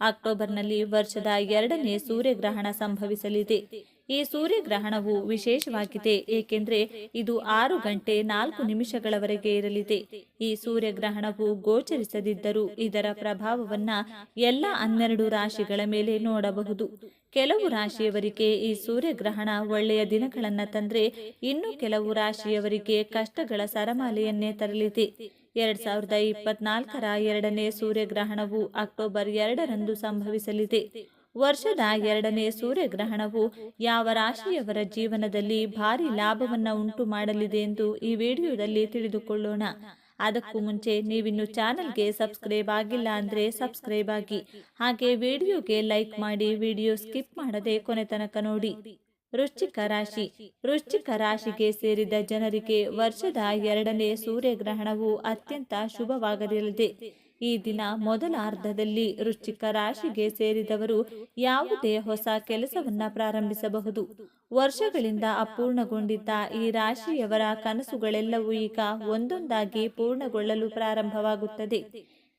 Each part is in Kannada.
ಅಕ್ಟೋಬರ್ನಲ್ಲಿ ವರ್ಷದ ಎರಡನೇ ಸೂರ್ಯಗ್ರಹಣ ಸಂಭವಿಸಲಿದೆ. ಈ ಸೂರ್ಯಗ್ರಹಣವು ವಿಶೇಷವಾಗಿದೆ, ಏಕೆಂದರೆ ಇದು ಆರು ಗಂಟೆ ನಾಲ್ಕು ನಿಮಿಷಗಳವರೆಗೆ ಇರಲಿದೆ. ಈ ಸೂರ್ಯಗ್ರಹಣವು ಗೋಚರಿಸದಿದ್ದರೂ ಇದರ ಪ್ರಭಾವವನ್ನ ಎಲ್ಲ ಹನ್ನೆರಡು ರಾಶಿಗಳ ಮೇಲೆ ನೋಡಬಹುದು. ಕೆಲವು ರಾಶಿಯವರಿಗೆ ಈ ಸೂರ್ಯಗ್ರಹಣ ಒಳ್ಳೆಯ ದಿನಗಳನ್ನು ತಂದರೆ ಇನ್ನು ಕೆಲವು ರಾಶಿಯವರಿಗೆ ಕಷ್ಟಗಳ ಸರಮಾಲೆಯನ್ನೇ ತರಲಿದೆ. ಎರಡ್ ಸಾವಿರದ ಇಪ್ಪತ್ನಾಲ್ಕರ ಎರಡನೇ ಸೂರ್ಯಗ್ರಹಣವು ಅಕ್ಟೋಬರ್ ಎರಡರಂದು ಸಂಭವಿಸಲಿದೆ. ವರ್ಷದ ಎರಡನೇ ಸೂರ್ಯಗ್ರಹಣವು ಯಾವ ರಾಶಿಯವರ ಜೀವನದಲ್ಲಿ ಭಾರಿ ಲಾಭವನ್ನು ಉಂಟು ಮಾಡಲಿದೆ ಎಂದು ಈ ವಿಡಿಯೋದಲ್ಲಿ ತಿಳಿದುಕೊಳ್ಳೋಣ. ಅದಕ್ಕೂ ಮುಂಚೆ ನೀವಿನ್ನು ಚಾನಲ್ಗೆ ಸಬ್ಸ್ಕ್ರೈಬ್ ಆಗಿಲ್ಲ ಅಂದ್ರೆ ಸಬ್ಸ್ಕ್ರೈಬ್ ಆಗಿ. ಹಾಗೆ ವಿಡಿಯೋಗೆ ಲೈಕ್ ಮಾಡಿ, ವಿಡಿಯೋ ಸ್ಕಿಪ್ ಮಾಡದೆ ಕೊನೆ ತನಕ ನೋಡಿ. ವೃಶ್ಚಿಕ ರಾಶಿ. ವೃಶ್ಚಿಕ ರಾಶಿಗೆ ಸೇರಿದ ಜನರಿಗೆ ವರ್ಷದ ಎರಡನೇ ಸೂರ್ಯಗ್ರಹಣವು ಅತ್ಯಂತ ಶುಭವಾಗಲಿದೆ ಈ ದಿನ ಮೊದಲ ಅರ್ಧದಲ್ಲಿ ವೃಶ್ಚಿಕ ರಾಶಿಗೆ ಸೇರಿದವರು ಯಾವುದೇ ಹೊಸ ಕೆಲಸವನ್ನ ಪ್ರಾರಂಭಿಸಬಹುದು. ವರ್ಷಗಳಿಂದ ಅಪೂರ್ಣಗೊಂಡಿದ್ದ ಈ ರಾಶಿಯವರ ಕನಸುಗಳೆಲ್ಲವೂ ಈಗ ಒಂದೊಂದಾಗಿ ಪೂರ್ಣಗೊಳ್ಳಲು ಪ್ರಾರಂಭವಾಗುತ್ತದೆ.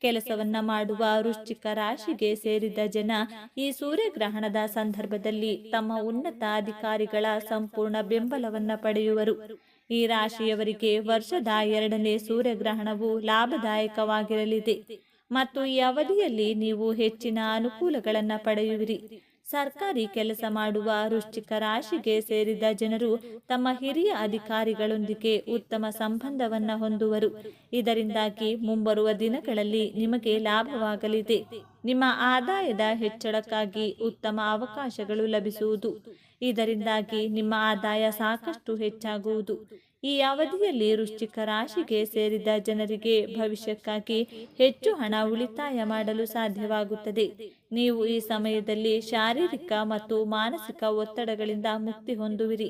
ಕೆಲಸವನ್ನ ಮಾಡುವ ವೃಶ್ಚಿಕ ರಾಶಿಗೆ ಸೇರಿದ ಜನ ಈ ಸೂರ್ಯಗ್ರಹಣದ ಸಂದರ್ಭದಲ್ಲಿ ತಮ್ಮ ಉನ್ನತ ಅಧಿಕಾರಿಗಳ ಸಂಪೂರ್ಣ ಬೆಂಬಲವನ್ನ ಪಡೆಯುವರು. ಈ ರಾಶಿಯವರಿಗೆ ವರ್ಷದ ಎರಡನೇ ಸೂರ್ಯಗ್ರಹಣವು ಲಾಭದಾಯಕವಾಗಿರಲಿದೆ. ಮತ್ತು ಈ ಅವಧಿಯಲ್ಲಿ ನೀವು ಹೆಚ್ಚಿನ ಅನುಕೂಲಗಳನ್ನ ಪಡೆಯುವಿರಿ. ಸರ್ಕಾರಿ ಕೆಲಸ ಮಾಡುವ ವೃಶ್ಚಿಕ ರಾಶಿಗೆ ಸೇರಿದ ಜನರು ತಮ್ಮ ಹಿರಿಯ ಅಧಿಕಾರಿಗಳೊಂದಿಗೆ ಉತ್ತಮ ಸಂಬಂಧವನ್ನು ಹೊಂದುವರು. ಇದರಿಂದಾಗಿ ಮುಂಬರುವ ದಿನಗಳಲ್ಲಿ ನಿಮಗೆ ಲಾಭವಾಗಲಿದೆ. ನಿಮ್ಮ ಆದಾಯದ ಹೆಚ್ಚಳಕ್ಕಾಗಿ ಉತ್ತಮ ಅವಕಾಶಗಳು ಲಭಿಸುವುದು. ಇದರಿಂದಾಗಿ ನಿಮ್ಮ ಆದಾಯ ಸಾಕಷ್ಟು ಹೆಚ್ಚಾಗುವುದು. ಈ ಅವಧಿಯಲ್ಲಿ ವೃಶ್ಚಿಕ ರಾಶಿಗೆ ಸೇರಿದ ಜನರಿಗೆ ಭವಿಷ್ಯಕ್ಕಾಗಿ ಹೆಚ್ಚು ಹಣ ಉಳಿತಾಯ ಮಾಡಲು ಸಾಧ್ಯವಾಗುತ್ತದೆ. ನೀವು ಈ ಸಮಯದಲ್ಲಿ ಶಾರೀರಿಕ ಮತ್ತು ಮಾನಸಿಕ ಒತ್ತಡಗಳಿಂದ ಮುಕ್ತಿ ಹೊಂದುವಿರಿ.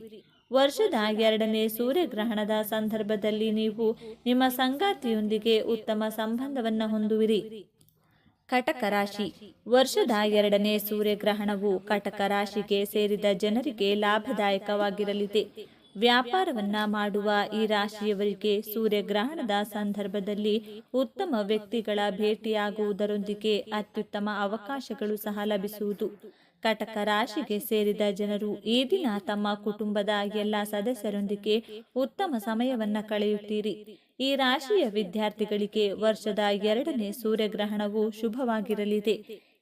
ವರ್ಷದ ಎರಡನೇ ಸೂರ್ಯಗ್ರಹಣದ ಸಂದರ್ಭದಲ್ಲಿ ನೀವು ನಿಮ್ಮ ಸಂಗಾತಿಯೊಂದಿಗೆ ಉತ್ತಮ ಸಂಬಂಧವನ್ನು ಹೊಂದುವಿರಿ. ಕಟಕ ರಾಶಿ. ವರ್ಷದ ಎರಡನೇ ಸೂರ್ಯಗ್ರಹಣವು ಕಟಕ ರಾಶಿಗೆ ಸೇರಿದ ಜನರಿಗೆ ಲಾಭದಾಯಕವಾಗಿರಲಿದೆ. ವ್ಯಾಪಾರವನ್ನ ಮಾಡುವ ಈ ರಾಶಿಯವರಿಗೆ ಸೂರ್ಯಗ್ರಹಣದ ಸಂದರ್ಭದಲ್ಲಿ ಉತ್ತಮ ವ್ಯಕ್ತಿಗಳ ಭೇಟಿಯಾಗುವುದರೊಂದಿಗೆ ಅತ್ಯುತ್ತಮ ಅವಕಾಶಗಳು ಸಹ ಲಭಿಸುವುದು. ಕಟಕ ರಾಶಿಗೆ ಸೇರಿದ ಜನರು ಈ ದಿನ ತಮ್ಮ ಕುಟುಂಬದ ಎಲ್ಲ ಸದಸ್ಯರೊಂದಿಗೆ ಉತ್ತಮ ಸಮಯವನ್ನ ಕಳೆಯುತ್ತೀರಿ. ಈ ರಾಶಿಯ ವಿದ್ಯಾರ್ಥಿಗಳಿಗೆ ವರ್ಷದ ಎರಡನೇ ಸೂರ್ಯಗ್ರಹಣವು ಶುಭವಾಗಿರಲಿದೆ.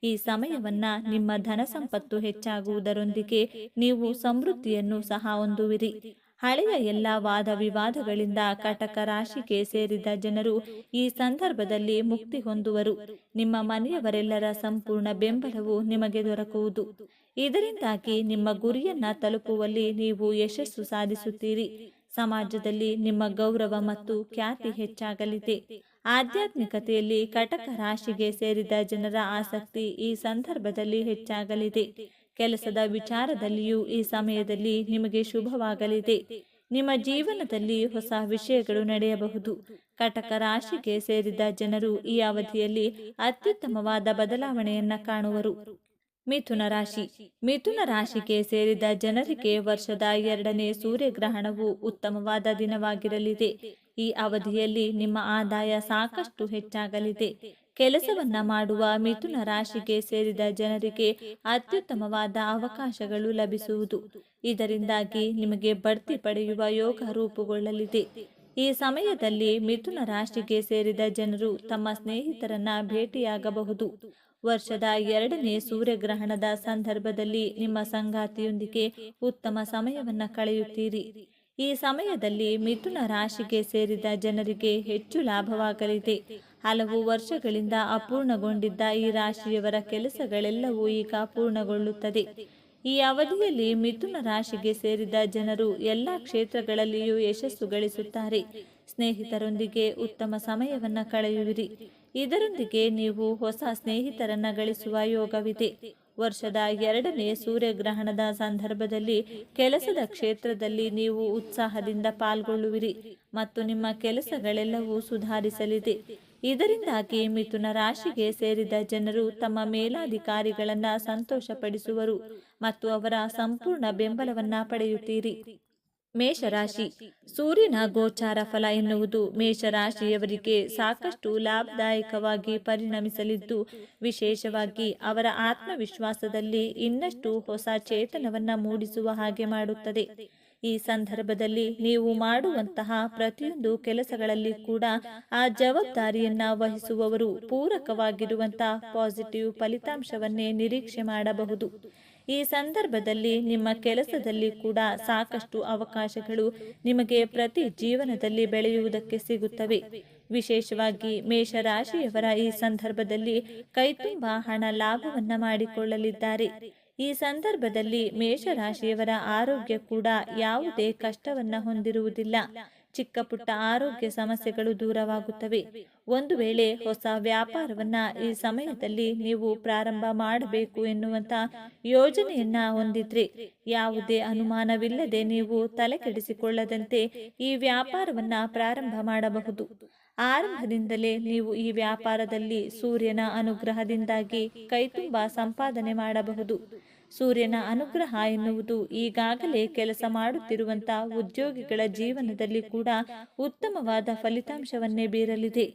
ಈ ಸಮಯವನ್ನ ನಿಮ್ಮ ಧನ ಸಂಪತ್ತು ಹೆಚ್ಚಾಗುವುದರೊಂದಿಗೆ ನೀವು ಸಮೃದ್ಧಿಯನ್ನು ಸಹ ಹೊಂದುವಿರಿ. ಹಳೆಯ ಎಲ್ಲ ವಾದ ವಿವಾದಗಳಿಂದ ಕಟಕ ರಾಶಿಗೆ ಸೇರಿದ ಜನರು ಈ ಸಂದರ್ಭದಲ್ಲಿ ಮುಕ್ತಿ ಹೊಂದುವರು. ನಿಮ್ಮ ಮನೆಯವರೆಲ್ಲರ ಸಂಪೂರ್ಣ ಬೆಂಬಲವು ನಿಮಗೆ ದೊರಕುವುದು. ಇದರಿಂದಾಗಿ ನಿಮ್ಮ ಗುರಿಯನ್ನ ತಲುಪುವಲ್ಲಿ ನೀವು ಯಶಸ್ಸು ಸಾಧಿಸುತ್ತೀರಿ. ಸಮಾಜದಲ್ಲಿ ನಿಮ್ಮ ಗೌರವ ಮತ್ತು ಖ್ಯಾತಿ ಹೆಚ್ಚಾಗಲಿದೆ. ಆಧ್ಯಾತ್ಮಿಕತೆಯಲ್ಲಿ ಕಟಕ ರಾಶಿಗೆ ಸೇರಿದ ಜನರ ಆಸಕ್ತಿ ಈ ಸಂದರ್ಭದಲ್ಲಿ ಹೆಚ್ಚಾಗಲಿದೆ. ಕೆಲಸದ ವಿಚಾರದಲ್ಲಿಯೂ ಈ ಸಮಯದಲ್ಲಿ ನಿಮಗೆ ಶುಭವಾಗಲಿದೆ. ನಿಮ್ಮ ಜೀವನದಲ್ಲಿ ಹೊಸ ವಿಷಯಗಳು ನಡೆಯಬಹುದು. ಕಟಕ ರಾಶಿಗೆ ಸೇರಿದ ಜನರು ಈ ಅವಧಿಯಲ್ಲಿ ಅತ್ಯುತ್ತಮವಾದ ಬದಲಾವಣೆಯನ್ನ ಕಾಣುವರು. ಮಿಥುನ ರಾಶಿ. ಮಿಥುನ ರಾಶಿಗೆ ಸೇರಿದ ಜನರಿಗೆ ವರ್ಷದ ಎರಡನೇ ಸೂರ್ಯಗ್ರಹಣವು ಉತ್ತಮವಾದ ದಿನವಾಗಿರಲಿದೆ. ಈ ಅವಧಿಯಲ್ಲಿ ನಿಮ್ಮ ಆದಾಯ ಸಾಕಷ್ಟು ಹೆಚ್ಚಾಗಲಿದೆ. ಕೆಲಸವನ್ನ ಮಾಡುವ ಮಿಥುನ ರಾಶಿಗೆ ಸೇರಿದ ಜನರಿಗೆ ಅತ್ಯುತ್ತಮವಾದ ಅವಕಾಶಗಳು ಲಭಿಸುವುದು. ಇದರಿಂದಾಗಿ ನಿಮಗೆ ಬಡ್ತಿ ಪಡೆಯುವ ಯೋಗ ರೂಪುಗೊಳ್ಳಲಿದೆ. ಈ ಸಮಯದಲ್ಲಿ ಮಿಥುನ ರಾಶಿಗೆ ಸೇರಿದ ಜನರು ತಮ್ಮ ಸ್ನೇಹಿತರನ್ನ ಭೇಟಿಯಾಗಬಹುದು. ವರ್ಷದ ಎರಡನೇ ಸೂರ್ಯಗ್ರಹಣದ ಸಂದರ್ಭದಲ್ಲಿ ನಿಮ್ಮ ಸಂಗಾತಿಯೊಂದಿಗೆ ಉತ್ತಮ ಸಮಯವನ್ನ ಕಳೆಯುತ್ತೀರಿ. ಈ ಸಮಯದಲ್ಲಿ ಮಿಥುನ ರಾಶಿಗೆ ಸೇರಿದ ಜನರಿಗೆ ಹೆಚ್ಚು ಲಾಭವಾಗಲಿದೆ. ಹಲವು ವರ್ಷಗಳಿಂದ ಅಪೂರ್ಣಗೊಂಡಿದ್ದ ಈ ರಾಶಿಯವರ ಕೆಲಸಗಳೆಲ್ಲವೂ ಈಗ ಪೂರ್ಣಗೊಳ್ಳುತ್ತದೆ. ಈ ಅವಧಿಯಲ್ಲಿ ಮಿಥುನ ರಾಶಿಗೆ ಸೇರಿದ ಜನರು ಎಲ್ಲ ಕ್ಷೇತ್ರಗಳಲ್ಲಿಯೂ ಯಶಸ್ಸು ಗಳಿಸುತ್ತಾರೆ. ಸ್ನೇಹಿತರೊಂದಿಗೆ ಉತ್ತಮ ಸಮಯವನ್ನು ಕಳೆಯುವಿರಿ. ಇದರೊಂದಿಗೆ ನೀವು ಹೊಸ ಸ್ನೇಹಿತರನ್ನ ಗಳಿಸುವ ಯೋಗವಿದೆ. ವರ್ಷದ ಎರಡನೇ ಸೂರ್ಯಗ್ರಹಣದ ಸಂದರ್ಭದಲ್ಲಿ ಕೆಲಸದ ಕ್ಷೇತ್ರದಲ್ಲಿ ನೀವು ಉತ್ಸಾಹದಿಂದ ಪಾಲ್ಗೊಳ್ಳುವಿರಿ ಮತ್ತು ನಿಮ್ಮ ಕೆಲಸಗಳೆಲ್ಲವೂ ಸುಧಾರಿಸಲಿದೆ. ಇದರಿಂದಾಗಿ ಮಿಥುನ ರಾಶಿಗೆ ಸೇರಿದ ಜನರು ತಮ್ಮ ಮೇಲಾಧಿಕಾರಿಗಳನ್ನು ಸಂತೋಷಪಡಿಸುವರು ಮತ್ತು ಅವರ ಸಂಪೂರ್ಣ ಬೆಂಬಲವನ್ನು ಪಡೆಯುತ್ತೀರಿ. ಮೇಷರಾಶಿ. ಸೂರ್ಯನ ಗೋಚಾರ ಫಲ ಎನ್ನುವುದು ಮೇಷರಾಶಿಯವರಿಗೆ ಸಾಕಷ್ಟು ಲಾಭದಾಯಕವಾಗಿ ಪರಿಣಮಿಸಲಿದ್ದು. ವಿಶೇಷವಾಗಿ ಅವರ ಆತ್ಮವಿಶ್ವಾಸದಲ್ಲಿ ಇನ್ನಷ್ಟು ಹೊಸ ಚೇತನವನ್ನ ಮೂಡಿಸುವ ಹಾಗೆ ಮಾಡುತ್ತದೆ. ಈ ಸಂದರ್ಭದಲ್ಲಿ ನೀವು ಮಾಡುವಂತಹ ಪ್ರತಿಯೊಂದು ಕೆಲಸಗಳಲ್ಲಿ ಕೂಡ ಆ ಜವಾಬ್ದಾರಿಯನ್ನ ವಹಿಸುವವರು ಪೂರಕವಾಗಿರುವಂತಹ ಪಾಸಿಟಿವ್ ಫಲಿತಾಂಶವನ್ನೇ ನಿರೀಕ್ಷೆ ಮಾಡಬಹುದು. ಈ ಸಂದರ್ಭದಲ್ಲಿ ನಿಮ್ಮ ಕೆಲಸದಲ್ಲಿ ಕೂಡ ಸಾಕಷ್ಟು ಅವಕಾಶಗಳು ನಿಮಗೆ ಪ್ರತಿ ಜೀವನದಲ್ಲಿ ಬೆಳೆಯುವುದಕ್ಕೆ ಸಿಗುತ್ತವೆ. ವಿಶೇಷವಾಗಿ ಮೇಷರಾಶಿಯವರ ಈ ಸಂದರ್ಭದಲ್ಲಿ ಕೈತುಂಬ ಹಣ ಲಾಭವನ್ನ ಮಾಡಿಕೊಳ್ಳಲಿದ್ದಾರೆ. ಈ ಸಂದರ್ಭದಲ್ಲಿ ಮೇಷರಾಶಿಯವರ ಆರೋಗ್ಯ ಕೂಡ ಯಾವುದೇ ಕಷ್ಟವನ್ನ ಹೊಂದಿರುವುದಿಲ್ಲ. ಚಿಕ್ಕ ಪುಟ್ಟ ಆರೋಗ್ಯ ಸಮಸ್ಯೆಗಳು ದೂರವಾಗುತ್ತವೆ. ಒಂದು ವೇಳೆ ಹೊಸ ವ್ಯಾಪಾರವನ್ನ ಈ ಸಮಯದಲ್ಲಿ ನೀವು ಪ್ರಾರಂಭ ಮಾಡಬೇಕು ಎನ್ನುವಂತ ಯೋಜನೆಯನ್ನ ಹೊಂದಿದ್ರೆ ಯಾವುದೇ ಅನುಮಾನವಿಲ್ಲದೆ ನೀವು ತಲೆ ಕೆಡಿಸಿಕೊಳ್ಳದಂತೆ ಈ ವ್ಯಾಪಾರವನ್ನ ಪ್ರಾರಂಭ ಮಾಡಬಹುದು. ಆರಂಭದಿಂದಲೇ ನೀವು ಈ ವ್ಯಾಪಾರದಲ್ಲಿ ಸೂರ್ಯನ ಅನುಗ್ರಹದಿಂದಾಗಿ ಕೈತುಂಬ ಸಂಪಾದನೆ ಮಾಡಬಹುದು. ಸೂರ್ಯನ ಅನುಗ್ರಹ ಎನ್ನುವುದು ಈಗಾಗಲೇ ಕೆಲಸ ಮಾಡುತ್ತಿರುವಂತಹ ಉದ್ಯೋಗಿಗಳ ಜೀವನದಲ್ಲಿ ಕೂಡ ಉತ್ತಮವಾದ ಫಲಿತಾಂಶವನ್ನೇ ಬೀರಲಿದೆ.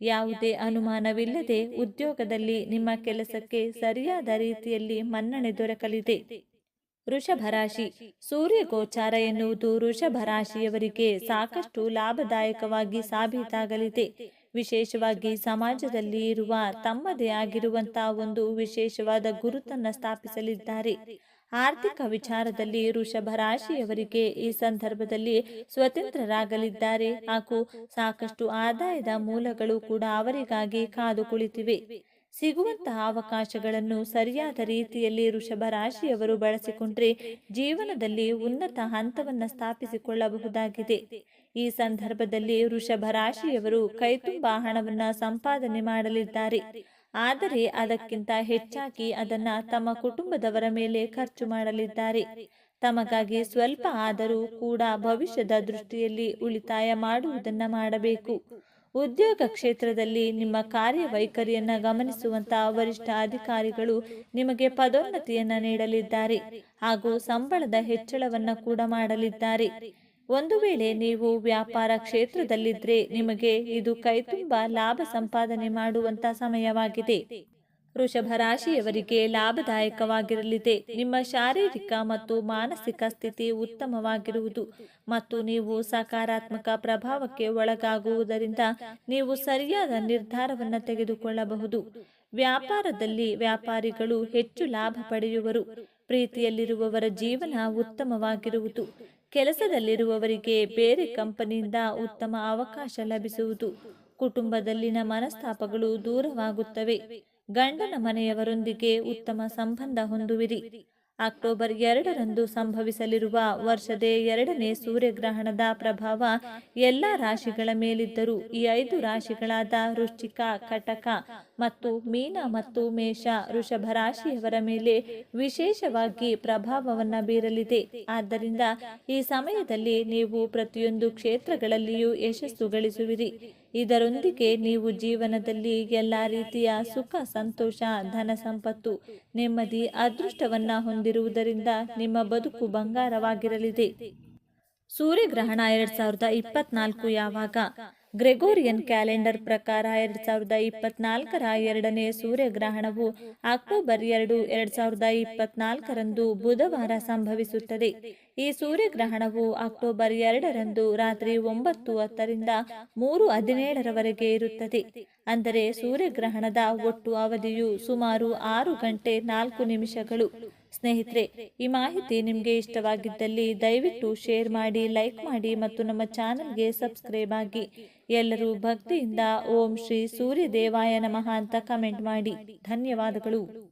ಯಾವುದೇ ಅನುಮಾನವಿಲ್ಲದೆ ಉದ್ಯೋಗದಲ್ಲಿ ನಿಮ್ಮ ಕೆಲಸಕ್ಕೆ ಸರಿಯಾದ ರೀತಿಯಲ್ಲಿ ಮನ್ನಣೆ ದೊರಕಲಿದೆ. ವೃಷಭ ರಾಶಿ. ಸೂರ್ಯ ಗೋಚಾರ ಎನ್ನುವುದು ವೃಷಭ ರಾಶಿಯವರಿಗೆ ಸಾಕಷ್ಟು ಲಾಭದಾಯಕವಾಗಿ ಸಾಬೀತಾಗಲಿದೆ. ವಿಶೇಷವಾಗಿ ಸಮಾಜದಲ್ಲಿ ಇರುವ ತಮ್ಮದೇ ಆಗಿರುವಂತಹ ಒಂದು ವಿಶೇಷವಾದ ಗುರುತನ್ನು ಸ್ಥಾಪಿಸಲಿದ್ದಾರೆ. ಆರ್ಥಿಕ ವಿಚಾರದಲ್ಲಿ ಋಷಭ ರಾಶಿಯವರಿಗೆ ಈ ಸಂದರ್ಭದಲ್ಲಿ ಸ್ವತಂತ್ರರಾಗಲಿದ್ದಾರೆ. ಹಾಗೂ ಸಾಕಷ್ಟು ಆದಾಯದ ಮೂಲಗಳು ಕೂಡ ಅವರಿಗಾಗಿ ಕಾದು ಕುಳಿತಿವೆ ಸಿಗುವಂತಹ ಅವಕಾಶಗಳನ್ನು ಸರಿಯಾದ ರೀತಿಯಲ್ಲಿ ವೃಷಭ ರಾಶಿಯವರು ಬಳಸಿಕೊಂಡ್ರೆ ಜೀವನದಲ್ಲಿ ಉನ್ನತ ಹಂತವನ್ನು ಸ್ಥಾಪಿಸಿಕೊಳ್ಳಬಹುದಾಗಿದೆ. ಈ ಸಂದರ್ಭದಲ್ಲಿ ವೃಷಭ ರಾಶಿಯವರು ಕೈತುಂಬ ಹಣವನ್ನ ಸಂಪಾದನೆ ಮಾಡಲಿದ್ದಾರೆ. ಆದರೆ ಅದಕ್ಕಿಂತ ಹೆಚ್ಚಾಗಿ ಅದನ್ನ ತಮ್ಮ ಕುಟುಂಬದವರ ಮೇಲೆ ಖರ್ಚು ಮಾಡಲಿದ್ದಾರೆ. ತಮಗಾಗಿ ಸ್ವಲ್ಪ ಆದರೂ ಕೂಡ ಭವಿಷ್ಯದ ದೃಷ್ಟಿಯಲ್ಲಿ ಉಳಿತಾಯ ಮಾಡುವುದನ್ನ ಮಾಡಬೇಕು. ಉದ್ಯೋಗ ಕ್ಷೇತ್ರದಲ್ಲಿ ನಿಮ್ಮ ಕಾರ್ಯವೈಖರಿಯನ್ನ ಗಮನಿಸುವಂತಹ ವರಿಷ್ಠ ಅಧಿಕಾರಿಗಳು ನಿಮಗೆ ಪದೋನ್ನತಿಯನ್ನ ನೀಡಲಿದ್ದಾರೆ ಹಾಗೂ ಸಂಬಳದ ಹೆಚ್ಚಳವನ್ನ ಕೂಡ ಮಾಡಲಿದ್ದಾರೆ. ಒಂದು ವೇಳೆ ನೀವು ವ್ಯಾಪಾರ ಕ್ಷೇತ್ರದಲ್ಲಿದ್ರೆ ನಿಮಗೆ ಇದು ಕೈತುಂಬ ಲಾಭ ಸಂಪಾದನೆ ಮಾಡುವಂತ ಸಮಯವಾಗಿದೆ. ವೃಷಭ ರಾಶಿಯವರಿಗೆ ಲಾಭದಾಯಕವಾಗಿರಲಿದೆ. ನಿಮ್ಮ ಶಾರೀರಿಕ ಮತ್ತು ಮಾನಸಿಕ ಸ್ಥಿತಿ ಉತ್ತಮವಾಗಿರುವುದು ಮತ್ತು ನೀವು ಸಕಾರಾತ್ಮಕ ಪ್ರಭಾವಕ್ಕೆ ಒಳಗಾಗುವುದರಿಂದ ನೀವು ಸರಿಯಾದ ನಿರ್ಧಾರವನ್ನು ತೆಗೆದುಕೊಳ್ಳಬಹುದು. ವ್ಯಾಪಾರದಲ್ಲಿ ವ್ಯಾಪಾರಿಗಳು ಹೆಚ್ಚು ಲಾಭ ಪಡೆಯುವರು. ಪ್ರೀತಿಯಲ್ಲಿರುವವರ ಜೀವನ ಉತ್ತಮವಾಗಿರುವುದು. ಕೆಲಸದಲ್ಲಿರುವವರಿಗೆ ಬೇರೆ ಕಂಪನಿಯಿಂದ ಉತ್ತಮ ಅವಕಾಶ ಲಭಿಸುವುದು. ಕುಟುಂಬದಲ್ಲಿನ ಮನಸ್ತಾಪಗಳು ದೂರವಾಗುತ್ತವೆ. ಗಂಡನ ಮನೆಯವರೊಂದಿಗೆ ಉತ್ತಮ ಸಂಬಂಧ ಹೊಂದುವಿರಿ. ಅಕ್ಟೋಬರ್ ಎರಡರಂದು ಸಂಭವಿಸಲಿರುವ ವರ್ಷದ ಎರಡನೇ ಸೂರ್ಯಗ್ರಹಣದ ಪ್ರಭಾವ ಎಲ್ಲ ರಾಶಿಗಳ ಮೇಲಿದ್ದರೂ ಈ ಐದು ರಾಶಿಗಳಾದ ವೃಶ್ಚಿಕ, ಕಟಕ ಮತ್ತು ಮೀನ ಮತ್ತು ಮೇಷ ವೃಷಭ ರಾಶಿಯವರ ಮೇಲೆ ವಿಶೇಷವಾಗಿ ಪ್ರಭಾವವನ್ನು ಬೀರಲಿದೆ. ಆದ್ದರಿಂದ ಈ ಸಮಯದಲ್ಲಿ ನೀವು ಪ್ರತಿಯೊಂದು ಕ್ಷೇತ್ರಗಳಲ್ಲಿಯೂ ಯಶಸ್ಸು ಗಳಿಸುವಿರಿ. ಇದರೊಂದಿಗೆ ನೀವು ಜೀವನದಲ್ಲಿ ಎಲ್ಲ ರೀತಿಯ ಸುಖ, ಸಂತೋಷ, ಧನ ಸಂಪತ್ತು, ನೆಮ್ಮದಿ, ಅದೃಷ್ಟವನ್ನು ಹೊಂದಿರುವುದರಿಂದ ನಿಮ್ಮ ಬದುಕು ಬಂಗಾರವಾಗಿರಲಿದೆ. ಸೂರ್ಯಗ್ರಹಣ ಎರಡ್ ಸಾವಿರದ ಇಪ್ಪತ್ನಾಲ್ಕು ಯಾವಾಗ? ಗ್ರೆಗೋರಿಯನ್ ಕ್ಯಾಲೆಂಡರ್ ಪ್ರಕಾರ ಎರಡು ಸಾವಿರದ ಇಪ್ಪತ್ನಾಲ್ಕರ ಎರಡನೇ ಸೂರ್ಯಗ್ರಹಣವು ಅಕ್ಟೋಬರ್ ಎರಡು ಎರಡು ಸಾವಿರದ ಇಪ್ಪತ್ನಾಲ್ಕರಂದು ಬುಧವಾರ ಸಂಭವಿಸುತ್ತದೆ. ಈ ಸೂರ್ಯಗ್ರಹಣವು ಅಕ್ಟೋಬರ್ ಎರಡರಂದು ರಾತ್ರಿ ಒಂಬತ್ತು ಹತ್ತರಿಂದ ಮೂರು ಹದಿನೇಳರವರೆಗೆ ಇರುತ್ತದೆ. ಅಂದರೆ ಸೂರ್ಯಗ್ರಹಣದ ಒಟ್ಟು ಅವಧಿಯು ಸುಮಾರು ಆರು ಗಂಟೆ ನಾಲ್ಕು ನಿಮಿಷಗಳು. ಸ್ನೇಹಿತರೆ, ಈ ಮಾಹಿತಿ ನಿಮಗೆ ಇಷ್ಟವಾಗಿದ್ದಲ್ಲಿ ದಯವಿಟ್ಟು ಶೇರ್ ಮಾಡಿ, ಲೈಕ್ ಮಾಡಿ ಮತ್ತು ನಮ್ಮ ಚಾನಲ್ಗೆ ಸಬ್ಸ್ಕ್ರೈಬ್ ಆಗಿ ಎಲ್ಲರೂ ಭಕ್ತಿಯಿಂದ ಓಂ ಶ್ರೀ ಸೂರ್ಯದೇವಾಯ ನಮಃ ಅಂತ ಕಮೆಂಟ್ ಮಾಡಿ. ಧನ್ಯವಾದಗಳು.